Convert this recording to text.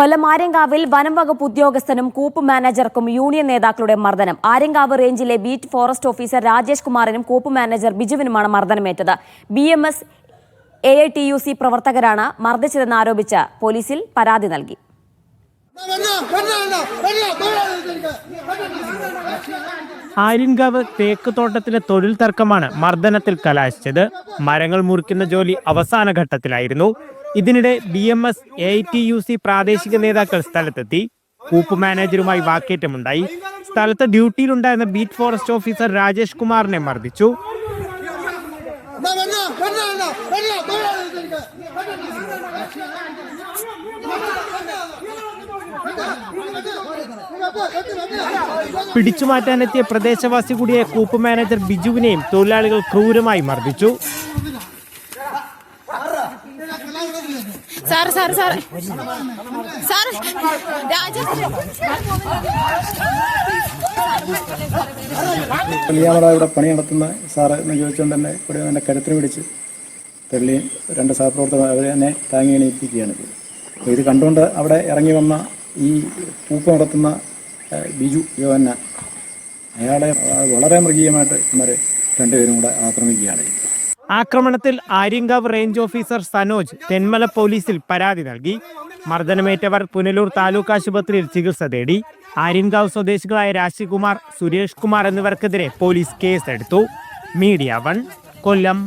കൊല്ലം ആര്യങ്കാവിൽ വനം വകുപ്പ് ഉദ്യോഗസ്ഥനും കൂപ്പ് മാനേജർക്കും യൂണിയൻ നേതാക്കളുടെ മർദ്ദനം. ആര്യങ്കാവ് റേഞ്ചിലെ ബീറ്റ് ഫോറസ്റ്റ് ഓഫീസർ രാജേഷ് കുമാറിനും കൂപ്പ് മാനേജർ ബിജുവിനുമാണ് മർദ്ദനമേറ്റത്. B M S A I T U C പ്രവർത്തകരാണ് മർദ്ദിച്ചതെന്ന് ആരോപിച്ച് പോലീസിൽ പരാതി നൽകി. ആര്യൻകാവ് തേക്ക് തോട്ടത്തിലെ തൊഴിൽ തർക്കമാണ് മർദ്ദനത്തിൽ കലാശിച്ചത്. മരങ്ങൾ മുറിക്കുന്ന ജോലി അവസാന ഘട്ടത്തിലായിരുന്നു. ഇതിനിടെ B M S A T U C പ്രാദേശിക നേതാക്കൾ സ്ഥലത്തെത്തി. കൂപ്പ് മാനേജറുമായി വാക്കേറ്റമുണ്ടായി. സ്ഥലത്ത് ഡ്യൂട്ടിയിലുണ്ടായിരുന്ന ബീറ്റ് ഫോറസ്റ്റ് ഓഫീസർ രാജേഷ് കുമാറിനെ മർദ്ദിച്ചു. പിടിച്ചുമാറ്റാനെത്തിയ പ്രദേശവാസി കൂടിയ കൂപ്പ് മാനേജർ ബിജുവിനെയും തൊഴിലാളികൾ ക്രൂരമായി മർദ്ദിച്ചു. സാറ് സാറ് സാറ് രാജേഷ് കല്യാമറ ഇവിടെ പണി നടത്തുന്ന സാറ് എന്ന് ചോദിച്ചുകൊണ്ട് തന്നെ ഇവിടെ എന്റെ കരുത്തിന് പിടിച്ച് തെള്ളിയും രണ്ട് സഹപ്രവർത്തകർ അവരെ എന്നെ താങ്ങി എണീപ്പിക്കുകയാണ് അപ്പോൾ ഇത് കണ്ടുകൊണ്ട് അവിടെ ഇറങ്ങി വന്ന ഈ പൂപ്പ് നടത്തുന്ന ബിജു യോഹന്ന അയാളെ വളരെ മൃഗീയമായിട്ട് ഇവരെ രണ്ടുപേരും കൂടെ ആക്രമിക്കുകയാണ് ആക്രമണത്തിൽ ആര്യങ്കാവ് റേഞ്ച് ഓഫീസർ സനോജ് തെന്മല പോലീസിൽ പരാതി നൽകി. മർദ്ദനമേറ്റവർ പുനലൂർ താലൂക്ക് ആശുപത്രിയിൽ ചികിത്സ തേടി. ആര്യങ്കാവ് സ്വദേശികളായ രാശികുമാർ സുരേഷ് കുമാർ എന്നിവർക്കെതിരെ പോലീസ് കേസെടുത്തു. Media one Kollam.